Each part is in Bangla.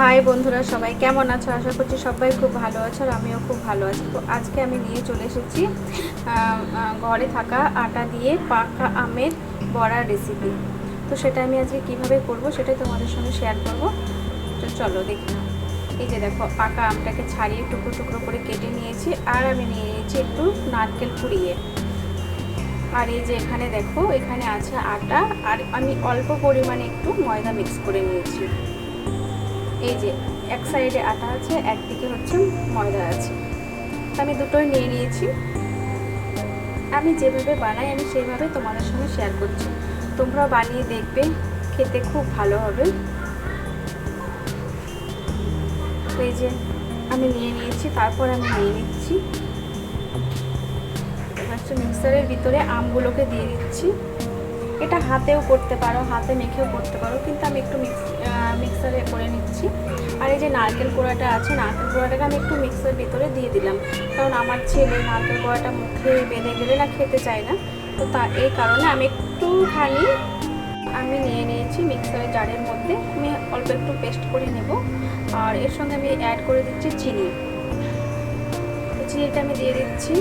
হাই বন্ধুরা, সবাই কেমন আছো? আশা করছি সবাই খুব ভালো আছো আর আমিও খুব ভালো আছি। তো আজকে আমি নিয়ে চলে এসেছি ঘরে থাকা আটা দিয়ে পাকা আমের বড়ার রেসিপি তো সেটা আমি আজকে কীভাবে করব সেটাই তোমাদের সঙ্গে শেয়ার করব। তো চলো দেখি। নাও। এই যে দেখো, পাকা আমটাকে ছাড়িয়ে টুকরো টুকরো করে কেটে নিয়েছি আর আমি নিয়ে নিয়েছি একটু নারকেল কুড়িয়ে। আর এই যে এখানে দেখো, এখানে আছে আটা আর আমি অল্প পরিমাণে একটু ময়দা মিক্স করে নিয়েছি। এই যে এক সাইডে আটা আছে, একদিকে হচ্ছে ময়দা আছে। আমি দুটোই নিয়ে নিয়েছি। আমি যেভাবে বানাই, আমি সেইভাবে তোমাদের সঙ্গে শেয়ার করছি। তোমরা বানিয়ে দেখবে, খেতে খুব ভালো হবে। এই যে আমি নিয়ে নিয়েছি, তারপর আমি নিয়ে নিচ্ছি। মিক্সারের ভিতরে আমগুলোকে দিয়ে দিচ্ছি। এটা হাতেও করতে পারো, হাতে মেখেও করতে পারো, কিন্তু আমি একটু মিক্স মিক্সারে করে নিচ্ছি। আর এই যে নারকেল কোড়াটা আছে, নারকেল কোড়াটাকে আমি একটু মিক্সার ভিতরে দিয়ে দিলাম। কারণ আমার ছেলে নারকেল কোড়াটা মুখে বেঁধে গেলে না খেতে চায় না। তো তা, এই কারণে আমি একটু একটুখানি আমি নিয়ে নিয়েছি মিক্সারের জারের মধ্যে। আমি অল্প একটু পেস্ট করে নেব। আর এর সঙ্গে আমি অ্যাড করে দিচ্ছি চিনি। চিনিটা আমি দিয়ে দিচ্ছি।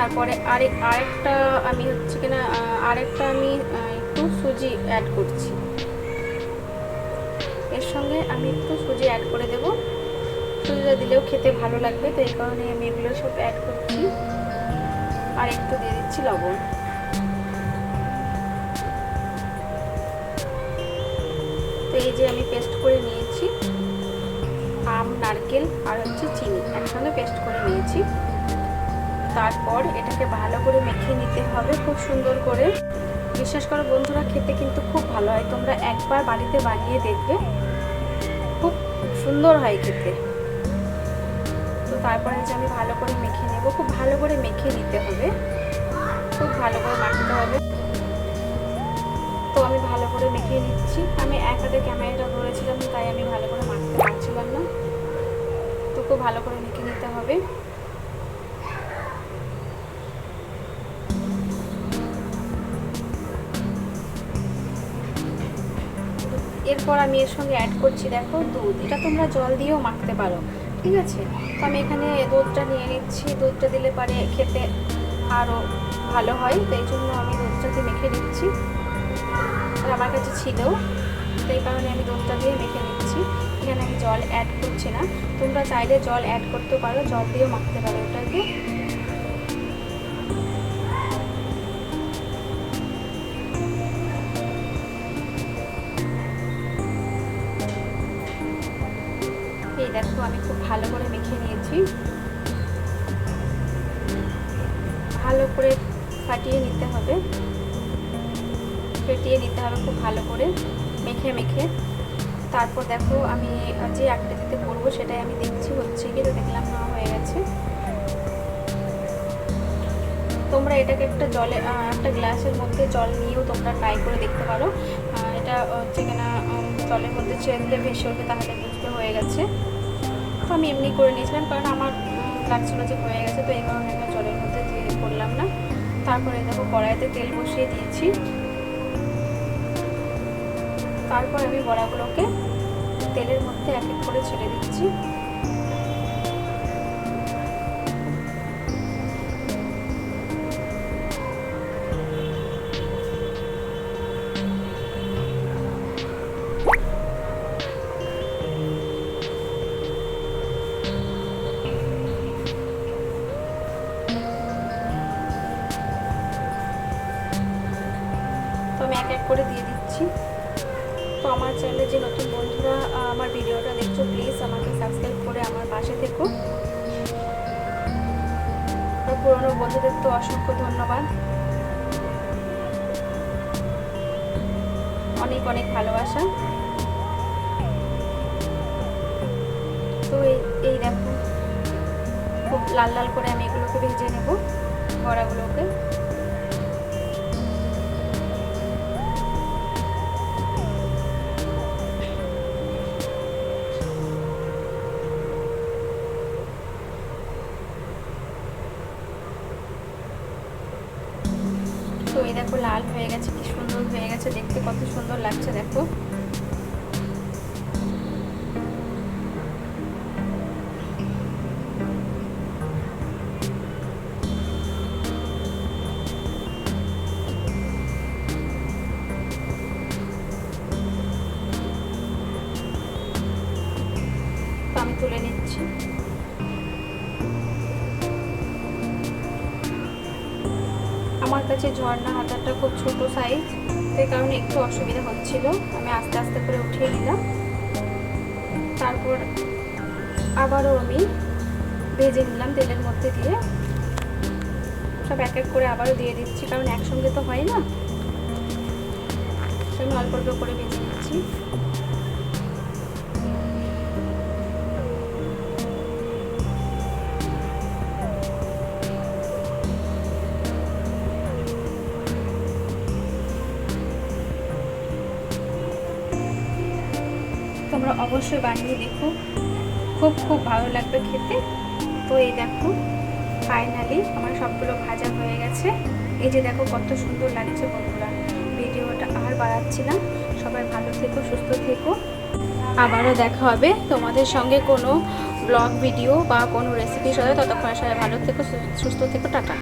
তারপরে আরেক আরেকটা আমি হচ্ছে কিনা আরেকটা আমি একটু সুজি অ্যাড করছি। এর সঙ্গে আমি একটু সুজি অ্যাড করে দেব। সুজিটা দিলেও খেতে ভালো লাগবে, তো এই কারণে আমি এগুলো সব অ্যাড করছি। আর একটু দিয়ে দিচ্ছি লবণ। তো এই যে আমি পেস্ট করে নিয়েছি, আম, নারকেল আর হচ্ছে চিনি, একসঙ্গে পেস্ট করে নিয়েছি। তারপর এটাকে ভালো করে মেখে নিতে হবে, খুব সুন্দর করে। বিশ্বাস করো বন্ধুরা, খেতে কিন্তু খুব ভালো হয়। তোমরা একবার বাড়িতে বানিয়ে দেখবে, খুব সুন্দর হয় খেতে। তো তারপরে যে আমি ভালো করে মেখে নেব, খুব ভালো করে মেখে নিতে হবে। খুব ভালো করে মাখতে হবে। তো আমি ভালো করে মেখে নিচ্ছি। আমি এক হাতে ক্যামেরাটা ধরেছিলাম, তাই আমি ভালো করে মাখতে পারছিলাম না। তো খুব ভালো করে মেখে নিতে হবে। এরপর আমি এর সঙ্গে অ্যাড করছি, দেখো, দুধ। এটা তোমরা জল দিয়েও মাখতে পারো, ঠিক আছে? তো আমি এখানে দুধটা নিয়ে নিচ্ছি। দুধটা দিলে পারে খেতে আরও ভালো হয়, তো এই জন্য আমি দুধটাকে মেখে নিচ্ছি। আর আমার কাছে ছিলও, তো এই কারণে আমি দুধটা দিয়ে মেখে নিচ্ছি। এখানে আমি জল অ্যাড করছি না। তোমরা চাইলে জল অ্যাড করতে পারো, জল দিয়েও মাখতে পারো ওটাকে। আমি খুব ভালো করে মেখে নিয়েছি। ভালো করে ফাটিয়ে নিতে হবে। ফেটিয়ে নিতে হবে খুব ভালো করে, মেখে মেখে। তারপর দেখো আমি যে আকৃতিতে করব সেটাই আমি দেখছি, হচ্ছে কি তো দেখলাম না, হয়ে গেছে। তোমরা এটাকে একটা জলে একটা গ্লাসের মধ্যে জল নিয়েও তোমরা ট্রাই করে দেখতে পারো। এটা হচ্ছে কিনা জলের মধ্যে ছেড়ে দিলে ভেসে উঠবে তাহলে বুঝতে হয়ে গেছে। তো আমি এমনি করে নিয়েছিলাম কারণ আমার লাগছিল যে হয়ে গেছে, তো এই কারণে আমি জলের মধ্যে দিয়ে করলাম না। তারপরে দেখো কড়াইতে তেল বসিয়ে দিয়েছি। তারপর আমি বড়াগুলোকে তেলের মধ্যে এক এক করে ছেড়ে দিচ্ছি। এক এক করে দিয়ে দিচ্ছি। তো আমার চ্যানেলে যে নতুন বন্ধুরা আমার ভিডিওটা দেখছ প্লিজ আমাকে সাবস্ক্রাইব করে আমার পাশে থেকো। পুরনো বন্ধুদের তো অসংখ্য ধন্যবাদ। অনেক অনেক ভালোবাসা। তো এই এই দেখো, খুব লাল লাল করে আমি এগুলোকে ভেজে নেব, বড়াগুলোকে। এই দেখো লাল হয়ে গেছে, কি সুন্দর হয়ে গেছে, দেখতে কত সুন্দর লাগছে, দেখো। তুলে নিচ্ছি। কাছে ঝর্ণা হাতাটা খুব ছোট সাইজ সেই কারণে একটু অসুবিধা হচ্ছিল। আমি আস্তে আস্তে করে উঠিয়ে নিলাম। তারপর আবারও আমি ভেজে নিলাম তেলের মধ্যে দিয়ে। সব এক এক করে আবারও দিয়ে দিচ্ছি, কারণ একসঙ্গে তো হয় না। আমি অল্প অল্প করে ভেজে নিচ্ছি। তোমরা অবশ্যই বানিয়ে দেখো। খুব খুব ভালো লাগবে খেতে। তো এই দেখো ফাইনালি আমার সবগুলো ভাজা হয়ে গেছে। এই যে দেখো কত সুন্দর লাগছে বন্ধুরা। ভিডিওটা আর বাড়াচ্ছি না। সবাই ভালো থেকো, সুস্থ থেকো। আবারও দেখা হবে তোমাদের সঙ্গে কোনো ব্লগ ভিডিও বা কোনো রেসিপির সাথে। ততক্ষণ সবাই ভালো থেকো, সুস্থ থেকো, টাটা।